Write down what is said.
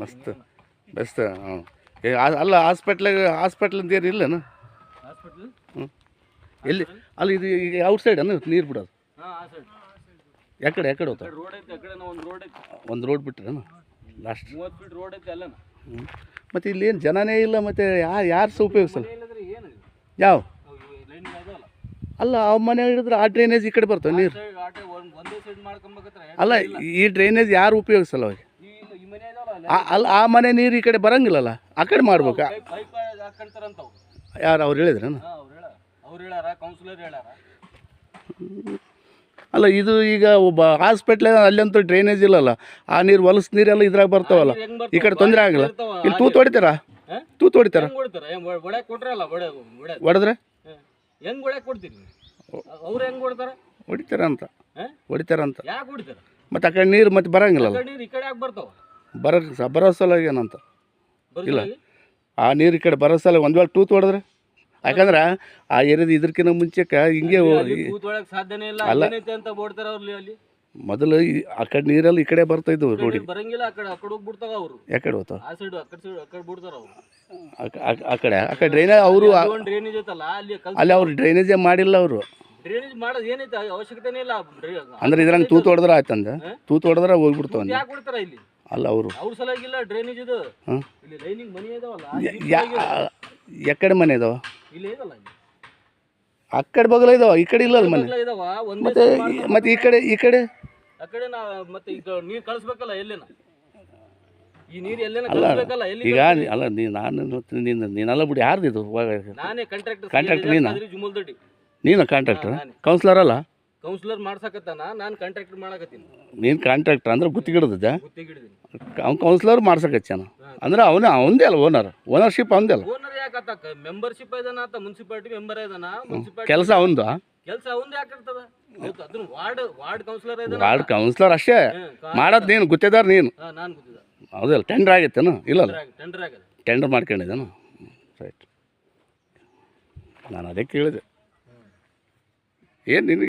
ಮಸ್ತ್ ಬೆಸ್ಟ್ ಹಾಂ ಏ ಅಲ್ಲ ಹಾಸ್ಪಿಟ್ಲಾಗ ಹಾಸ್ಪಿಟ್ಲ್ ಅಂತ ಏನು ಇಲ್ಲನ? ಹ್ಞೂ ಎಲ್ಲಿ ಅಲ್ಲಿ ಇದು ಈಗ ಔಟ್ ಸೈಡ್ ಅನ್ನ ನೀರು ಬಿಡೋದು? ಯಾಕಡೆ ಯಾಕಡೆ ಹೋಗ್ತಾರೆ ಒಂದು ರೋಡ್ ಬಿಟ್ಟರೆ ಬಿಟ್ರೇನು? ಲಾಸ್ಟ್ ಹ್ಞೂ ಮತ್ತು ಇಲ್ಲಿ ಏನು ಜನನೇ ಇಲ್ಲ ಮತ್ತು ಯಾರು ಯಾರು ಸಹ ಉಪಯೋಗಿಸಲ್ಲ? ಯಾವ? ಅಲ್ಲ? ಆ ಮನೆ ಹಿಡಿದ್ರೆ ಆ ಡ್ರೈನೇಜ್ ಈ ಕಡೆ ಬರ್ತವೆ ನೀರು? ಅಲ್ಲ ಈ ಡ್ರೈನೇಜ್ ಯಾರು ಉಪಯೋಗಿಸಲ್ಲ ಅವಾಗ ಈ ಈ ಮನೆ ಇದಾವಲ್ಲ ಅಲ್ಲಿ ಆ- ಮನೆ ನೀರು ಈ ಕಡೆ ಬರಂಗಿಲ್ಲಲ್ಲ? ಆ ಕಡೆ ಮಾಡ್ಬೇಕಾ? ಯಾರು ಅವ್ರು ಹೇಳಿದ್ರೇನು? ಅಲ್ಲ ಇದು ಈಗ ಒಬ್ಬ ಹಾಸ್ಪಿಟ್ಲ್ ಅಲ್ಲಂತೂ ಡ್ರೈನೇಜ್ ಇಲ್ಲಲ್ಲ. ಆ ನೀರು ಹೊಲಸು ನೀರೆಲ್ಲ ಇದ್ರಾಗ ಬರ್ತಾವಲ್ಲ? ಈ ಕಡೆ ತೊಂದರೆ ಆಗಿಲ್ಲ. ಇಲ್ಲಿ ತೂತು ಹೊಡಿತಾರ? ತೂತು ಹೊಡಿತಾರ? ಹೊಡೆದ್ರೆ ಹೆಂಗ್ ಹೊಡಿತಾರಂತ. ಹೊಡಿತಾರ ಅಂತ? ಹೊಡಿತಾರ? ಅಂತ ಮತ್ತು ಆ ಕಡೆ ನೀರು ಮತ್ತೆ ಬರಂಗಿಲ್ಲಲ್ಲ? ಬರ್ತಾವ ಬರ ಸಲ ಏನಂತ? ಇಲ್ಲ. ಆ ನೀರು ಈ ಕಡೆ ಬರೋ ಸಲ ಒಂದು ವೇಳೆ ಟೂತ್ ಹೊಡೆದ್ರೆ? ಯಾಕಂದ್ರೆ ಆ ಏರಿಯಾದ ಇದಕ್ಕಿಂತ ಮುಂಚೆಕ ಹಿಂಗೆ ಸಾಧ್ಯನೇ ಇಲ್ಲ. ಅಲ್ಲ. ಅಂತ ಬೋಡ್ತಾರ ಅಲ್ಲಿ. ಮೊದಲು ಆ ಕಡೆ ನೀರಲ್ಲಿ ಈ ಕಡೆ ಬರ್ತಾ ಇದ್ವು ಈ ರೋಡಿಗೆ ಬರಂಗಿಲ್ಲ ಆ ಕಡೆ ಆ ಕಡೆ ಹೋಗ್ಬಿಡ್ತಾವ ಅವರು. ಯಾಕಡೆ ಹೋಗ್ತಾವ? ಆ ಸೈಡ್ ಆ ಕಡೆ ಸೈಡ್ ಆ ಕಡೆ ಬಿಡ್ತಾರ ಅವ್ರು. ಆ- ಕಡೆ ಆ ಕಡೆ ಡ್ರೈನೇಜ್ ಅವರು ಡ್ರೈನೇಜ್ ಐತಲ್ಲ ಅಲ್ಲಿ ಅಲ್ಲಿ ಅವ್ರು ಡ್ರೈನೇಜೇ ಮಾಡಿಲ್ಲ ಅವರು. ಡ್ರೈನೇಜ್ ಮಾಡೋದು ಏನೈತೆ ಅವಶ್ಯಕತೆನೇ ಇಲ್ಲ. ಅಂದ್ರೆ ಇದ್ರಂಗೆ ತೂತು ಹೊಡೆದ್ರೆ ಆಯ್ತಂದ? ತೂತು ಹೊಡೆದ್ರೆ ಹೋಗ್ಬಿಡ್ತಾವ ಯಾಕೆ ಕೊಡ್ತಾರ ಇಲ್ಲಿ? ಅಲ್ಲ ಅವರು. ಅವ್ರ ಸಲಾಗಿಲ್ಲ ಡ್ರೈನೇಜ್ ಇದು. ಹಾಂ? ಇಲ್ಲಿ ಲೈನಿಂಗ್ ಮನಿ ಇದಾವಲ್ಲ ಯಾ ಎಕಡೆ ಮನೆ ಇದಾವ? ಇಲ್ಲಿ ಇದಲ್ಲ ಆ ಕಡೆ ಬಗಲ ಇದಾವ? ಈ ಕಡೆ ಇಲ್ಲ ಮನೆ? ಇದಾವ ಒಂದೇ ಮತ್ತೆ ಈ- ಮತ್ತೆ ಈ ಕಡೆ ಈ ಕಡೆ? ಆ ಕಡೆ ನಾ ಮತ್ತೆ ಈಗ ನೀರ್ ಕಳಿಸ್ಬೇಕಲ್ಲ ಎಲ್ಲಿನ? ಈ ನೀರ್ ಎಲ್ಲೇನ ಕಳಿಸ್ಬೇಕಲ್ಲ ಎಲ್ಲಿ ಈಗ ನೀ- ಅಲ್ಲ ನೀ ನಾನು ಮತ್ತೆ ನೀನು ನೀನಲ್ಲ ಬಿಡಿ ಯಾರ್ದು ಇದು ನಾನೇ ಕಾಂಟ್ರಾಕ್ಟರ್ Contractor ನೀನಾ? ಜುಮಲ್ ದೊಡ್ಡಿ. ನೀನು ಕಾಂಟ್ರಾಕ್ಟರ್ ನಾನೇ. ಕೌನ್ಸಿಲರ್ ಅಲ್ಲ? ಕೌನ್ಸಿಲರ್ ಮಾಡ್ಸಕತ್ತಾನ ನಾನು ಕಾಂಟ್ರಾಕ್ಟರ್ ಮಾಡಕತ್ತೀನಿ. ನೀನು ಕಾಂಟ್ರಾಕ್ಟರ್ ಅಂದ್ರೆ ಗುತ್ತಿಗಿಡ್ದದ ಗುತ್ತಿಗಿಡಿದೀನಿ. ಅವ್ನು ಕೌನ್ಸಿಲರ್ ಮಾಡ್ಸಕಚ್ಚಾನ ಅಂದ್ರೆ ಅವನೇ ಅವಂದೇ ಅಲ್ಲ ಓನರ್ ಓನರ್ಶಿಪ್ ಅವನದೇ ಅಲ್ಲ. ಓನರ್ ಯಾಕೆ ಮೆಂಬರ್ಶಿಪ್ ಇದಾನ ಆತ ಮುನ್ಸಿಪಾಲಿಟಿ ಮೆಂಬರ್ ಇದಾನ ಮುನ್ಸಿಪಾಲಿಟಿ ಕೆಲಸ ಅವಂದು ಕೆಲಸ ಅವಂದ ಯಾಕೆ ಇರ್ತದ? ಅದನ್ನ ವಾರ್ಡ್ ವಾರ್ಡ್ ಕೌನ್ಸಿಲರ್ ಇದಾನ ವಾರ್ಡ್ ಕೌನ್ಸಿಲರ್ ಅಷ್ಟೇ. ಮಾಡೋದು ನೀನು ಗುತ್ತಿದಾರ ನೀನು. ನಾನು ಗೊತ್ತಿದ್ದ ಹೌದಲ್ಲ ಟೆಂಡರ್ ಆಗೈತೇನು? ಇಲ್ಲ ಟೆಂಡರ್ ಆಗದ ಟೆಂಡರ್ ಮಾಡ್ಕೊಂಡಿದ್ದೇನು? ರೈಟ್ ನಾನು ಅದೇ ಕೇಳಿದೆ. ಏನು ನಿನಗೆ